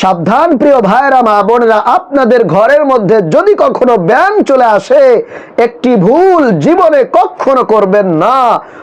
সাবধান প্রিয় ভাইরা মা বোনেরা, আপনাদের ঘরের মধ্যে যদি কখনো ব্যায়াম চলে আসে, একটি ভুল জীবনে কখনো করবেন না।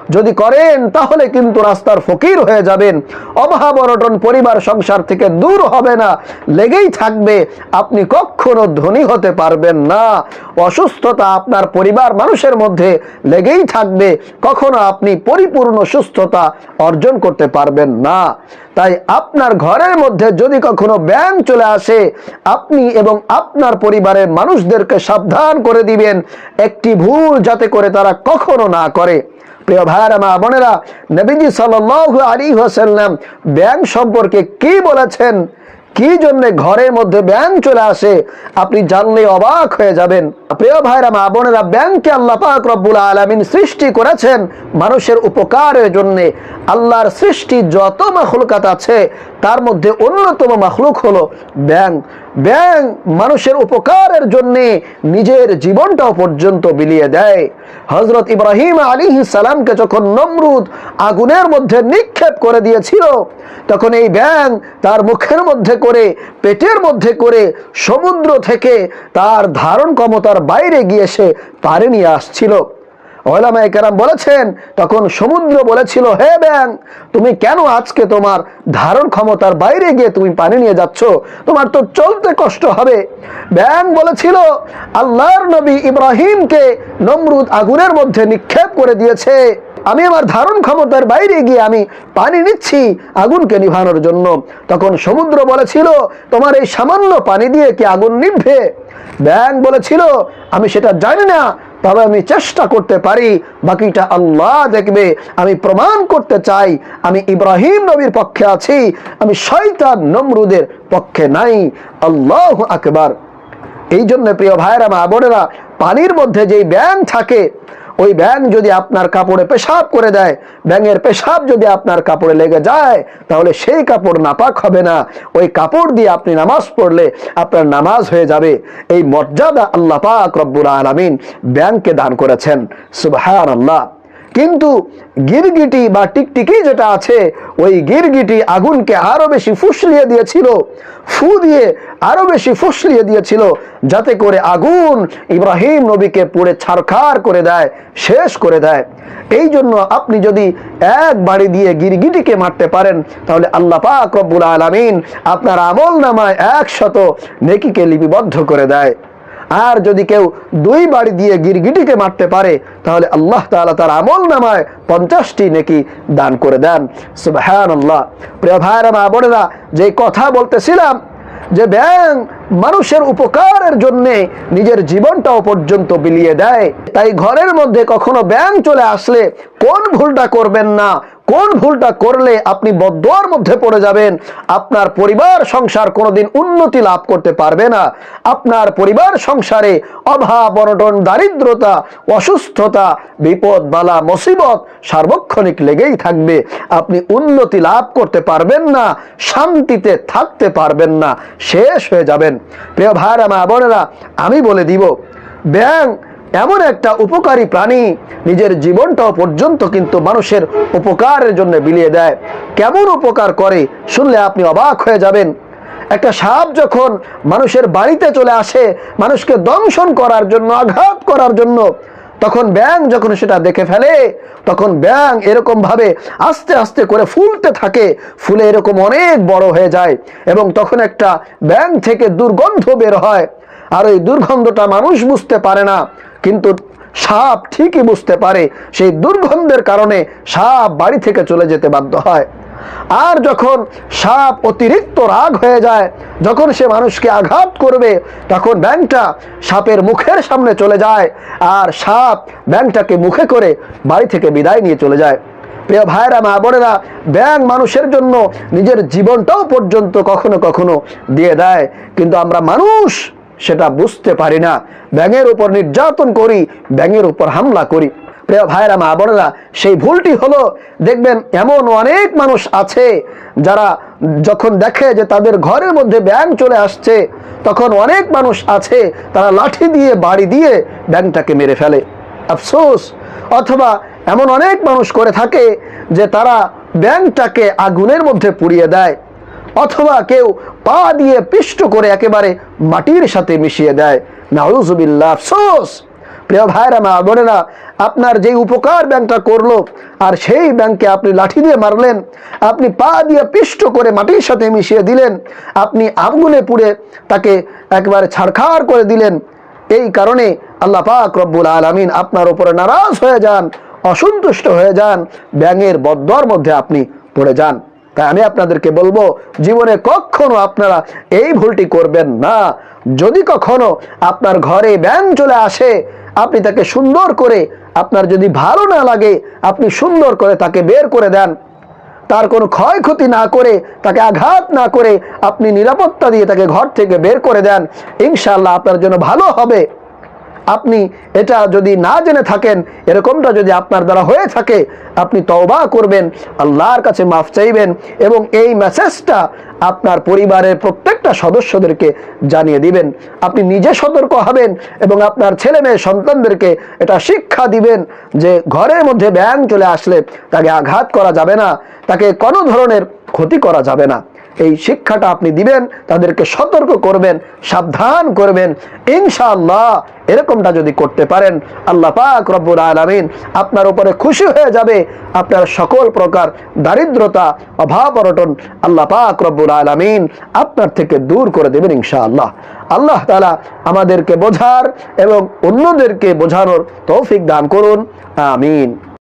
যদি করেন, তাহলে কিন্তু রাস্তার ফকির হয়ে যাবেন। অভাব অনটন পরিবার সংসার থেকে দূর হবে না, লেগেই থাকবে, আপনি কখনো ধনী হতে পারবেন না। অসুস্থতা আপনার পরিবার মানুষের মধ্যে লেগেই থাকবে, কখনো আপনি পরিপূর্ণ সুস্থতা অর্জন করতে পারবেন না। তাই আপনার ঘরের মধ্যে যদি কখনো ব্যায়াম চলে আসে, আপনি এবং আপনার পরিবারের মানুষদেরকে সাবধান করে দিবেন। একটি ভুল যাতে করে তারা কখনো না করে। প্রিয় ভাইয়ারা, মা বোনেরা, নবীজি সাল্লাল্লাহু আলাইহি ওয়াসাল্লাম ব্যায়াম সম্পর্কে কি বলেছেন? কি জন্য ঘরের মধ্যে ব্যায়াম চলে আসে? আপনি জানলে অবাক হয়ে যাবেন। প্রিয় ভাইরা, মা বোনেরা, ব্যাংকে আল্লাহ পাক রব্বুল আলমিন সৃষ্টি করেছেন মানুষের উপকারের জন্যে। আল্লাহর সৃষ্টি যত মাখলুকাত আছে, তার মধ্যে অন্যতম মাখলুক হলো ব্যাং ব্যাং মানুষের উপকারের জন্য নিজের জীবনটাও পর্যন্ত বিলিয়ে দেয়। হজরত ইব্রাহিম আলী সালামকে যখন নমরুদ আগুনের মধ্যে নিক্ষেপ করে দিয়েছিল, তখন এই ব্যাং তার মুখের মধ্যে করে, পেটের মধ্যে করে, সমুদ্র থেকে তার ধারণ ক্ষমতার বাইরে গিয়ে সে পারে নিয়ে আসছিল। কেরাম বলেছেন, তখন সমুদ্র বলেছিল, হে ব্যাং তুমি কেন আজকে তোমার ধারণ ক্ষমতার বাইরে গিয়ে তুমি পানি নিয়ে যাচ্ছ? তোমার তো চলতে কষ্ট হবে। ব্যাং বলেছিল, আল্লাহর নবী ইব্রাহিমকে নমরুদ আগুনের মধ্যে নিক্ষেপ করে দিয়েছে। আমি আমার ধারণ ক্ষমতার বাইরে গিয়ে আমি পানি নিচ্ছি আগুনকে নিভানোর জন্য। তখন সমুদ্র বলেছিল, তোমার এই সামান্য পানি দিয়ে কি আগুন নিভবে? ব্যাং বলেছিল, আমি সেটা জানি না তবে আমি চেষ্টা করতে পারি, বাকিটা আল্লাহ দেখবে। আমি প্রমাণ করতে চাই, আমি ইব্রাহিম নবীর পক্ষে আছি, আমি শয়তান নমরুদের পক্ষে নাই। আল্লাহ আকবার। এই জন্য প্রিয় ভাইরা মা বোনেরা, পানির মধ্যে যেই ব্যায়াম থাকে ওই ব্যাং যদি আপনার কাপড়ে পেশাব করে দেয়, ব্যাঙের পেশাব যদি আপনার কাপড়ে লেগে যায়, তাহলে সেই কাপড় নাপাক হবে না। ওই কাপড় দিয়ে আপনি নামাজ পড়লে আপনার নামাজ হয়ে যাবে। এই মর্যাদা আল্লাহ পাক রব্বুর আলমিন ব্যাংকে দান করেছেন। সুবাহ আল্লাহ কিন্তু গিরগিটি বা টিকটিকি যেটা আছে, ওই গিরগিটি আগুনকে আরও বেশি ফুসলিয়ে দিয়েছিল, ফু দিয়ে আরও বেশি ফুসলিয়ে দিয়েছিল, যাতে করে আগুন ইব্রাহিম নবীকে পুড়ে ছারখার করে দেয়, শেষ করে দেয়। এই জন্য আপনি যদি এক বাড়ি দিয়ে গিরগিটিকে মারতে পারেন, তাহলে আল্লাহ পাক রব্বুল আলামিন আপনার আমল নামায় একশত নেকিকে লিপিবদ্ধ করে দেয়। আর যদি কেউ দুই বাড়ি দিয়ে গিরগিটিকে মারতে পারে, তাহলে আল্লাহ তাআলা তার আমল নামায় পঞ্চাশটি নেকি দান করে দেন। সুবহান আল্লাহ প্রিয় ভাইরা মা বোনেরা, যে কথা বলতেছিলাম, যে ব্যাং মানুষের উপকারের জন্যে নিজের জীবনটাও পর্যন্ত বিলিয়ে দেয়, তাই ঘরের মধ্যে কখনো ব্যাং চলে আসলে কোন ভুলটা করবেন না কোন ভুলটা করলে আপনি বদোয়ার মধ্যে পড়ে যাবেন? আপনার পরিবার, সংসার কোনোদিন উন্নতি লাভ করতে পারবে না। আপনার পরিবার, সংসারে অভাব, অনটন, দারিদ্রতা, অসুস্থতা, বিপদ, বালা, মুসিবত সার্বক্ষণিক লেগেই থাকবে। আপনি উন্নতি লাভ করতে পারবেন না, শান্তিতে থাকতে পারবেন না, শেষ হয়ে যাবেন। প্রিয় ভাইরা, মা বোনেরা, আমি বলে দিব ব্যাং এমন একটা উপকারী প্রাণী নিজের জীবনটাও পর্যন্ত কিন্তু মানুষের উপকারের জন্য বিলিয়ে দেয়। কেমন উপকার করে? শুনলে আপনি অবাক হয়ে যাবেন। একটা সাপ যখন মানুষের বাড়িতে চলে আসে, মানুষকে দংশন করার জন্য, আঘাত করার জন্য, তখন ব্যাং যখন সেটা দেখে ফেলে, তখন ব্যাং এরকম ভাবে আস্তে আস্তে করে ফুলতে থাকে, ফুলে এরকম অনেক বড় হয়ে যায় এবং তখন একটা ব্যাং থেকে দুর্গন্ধ বের হয়। আর ওই দুর্গন্ধটা মানুষ বুঝতে পারে না। কিন্তু সাপ ঠিকই বুঝতে পারে সেই দুর্গন্ধের কারণে সাপ বাড়ি থেকে চলে যেতে বাধ্য হয়। আর যখন সাপ অতিরিক্ত রাগ হয়ে যায়, যখন সে মানুষকে আঘাত করবে, তখন ব্যাংকটা সাপের মুখের সামনে চলে যায় আর সাপ ব্যাংকটাকে মুখে করে বাড়ি থেকে বিদায় নিয়ে চলে যায়। প্রিয় ভাইরা মা বোনেরা ব্যাং মানুষের জন্য নিজের জীবনটাও পর্যন্ত কখনো কখনো দিয়ে দেয়। কিন্তু আমরা মানুষ সেটা বুঝতে পারি না। ব্যাঙের উপর নির্যাতন করি, ব্যাঙের উপর হামলা করি। প্রিয় ভাইরা মা বোনেরা, সেই ভুলটি হলো, দেখবেন এমন অনেক মানুষ আছে, যারা যখন দেখে যে তাদের ঘরের মধ্যে ব্যাং চলে আসছে, তখন অনেক মানুষ আছে, তারা লাঠি দিয়ে, বাড়ি দিয়ে ব্যাংটাকে মেরে ফেলে। আফসোস! অথবা এমন অনেক মানুষ করে থাকে, যে তারা ব্যাংটাকে আগুনের মধ্যে পুড়িয়ে দেয়। অথবা কেউ পা দিয়ে পিষ্ট করে একেবারে মাটির সাথে মিশিয়ে দেয়। নাউজুবিল্লাহ, আফসোস। প্রিয় ভাইরা, মা বোনেরা, আপনার যেই উপকার ব্যাংকটা করল আর সেই ব্যাংকে আপনি লাঠি দিয়ে মারলেন, আপনি পা দিয়ে পিষ্ট করে মাটির সাথে মিশিয়ে দিলেন, আপনি আগুনে পুড়ে তাকে একবারে ছাড়খাড় করে দিলেন, এই কারণে আল্লাহ পাক রব্বুল আলমিন আপনার উপরে নারাজ হয়ে যান, অসন্তুষ্ট হয়ে যান, ব্যাঙের বদ্দর মধ্যে আপনি পড়ে যান। তাই আমি আপনাদেরকে বলব, জীবনে কখনো আপনারা এই ভুলটি করবেন না। যদি কখনো আপনার ঘরে ব্যাং চলে আসে, আপনি তাকে সুন্দর করে, আপনার যদি ভালো না লাগে, আপনি সুন্দর করে তাকে বের করে দেন। তার কোনো ক্ষয়ক্ষতি না করে, তাকে আঘাত না করে, আপনি নিরাপত্তা দিয়ে তাকে ঘর থেকে বের করে দেন। ইনশাল্লাহ আপনার জন্য ভালো হবে। আপনি এটা যদি না জেনে থাকেন, এরকমটা যদি আপনার দ্বারা হয়ে থাকে, আপনি তওবা করবেন, আল্লাহর কাছে মাফ চাইবেন এবং এই মেসেজটা আপনার পরিবারের প্রত্যেকটা সদস্যদেরকে জানিয়ে দিবেন। আপনি নিজে সতর্ক হবেন এবং আপনার ছেলে মেয়ে সন্তানদেরকে এটা শিক্ষা দিবেন যে ঘরের মধ্যে ব্যাং চলে আসলে তাকে আঘাত করা যাবে না, তাকে কোনো ধরনের ক্ষতি করা যাবে না। এই শিক্ষাটা আপনি দিবেন, তাদেরকে সতর্ক করবেন, সাবধান করবেন। ইনশাআল্লাহ এরকমটা যদি করতে পারেন, আল্লাহ পাক রব্বুল আলমিন আপনার উপরে খুশি হয়ে যাবে। আপনার সকল প্রকার দারিদ্রতা, অভাব অরটন আল্লাহ পাক রব্বুল আলমিন আপনার থেকে দূর করে দেবেন ইনশাআল্লাহ। আল্লাহ তালা আমাদেরকে বোঝার এবং অন্যদেরকে বোঝানোর তৌফিক দান করুন। আমিন।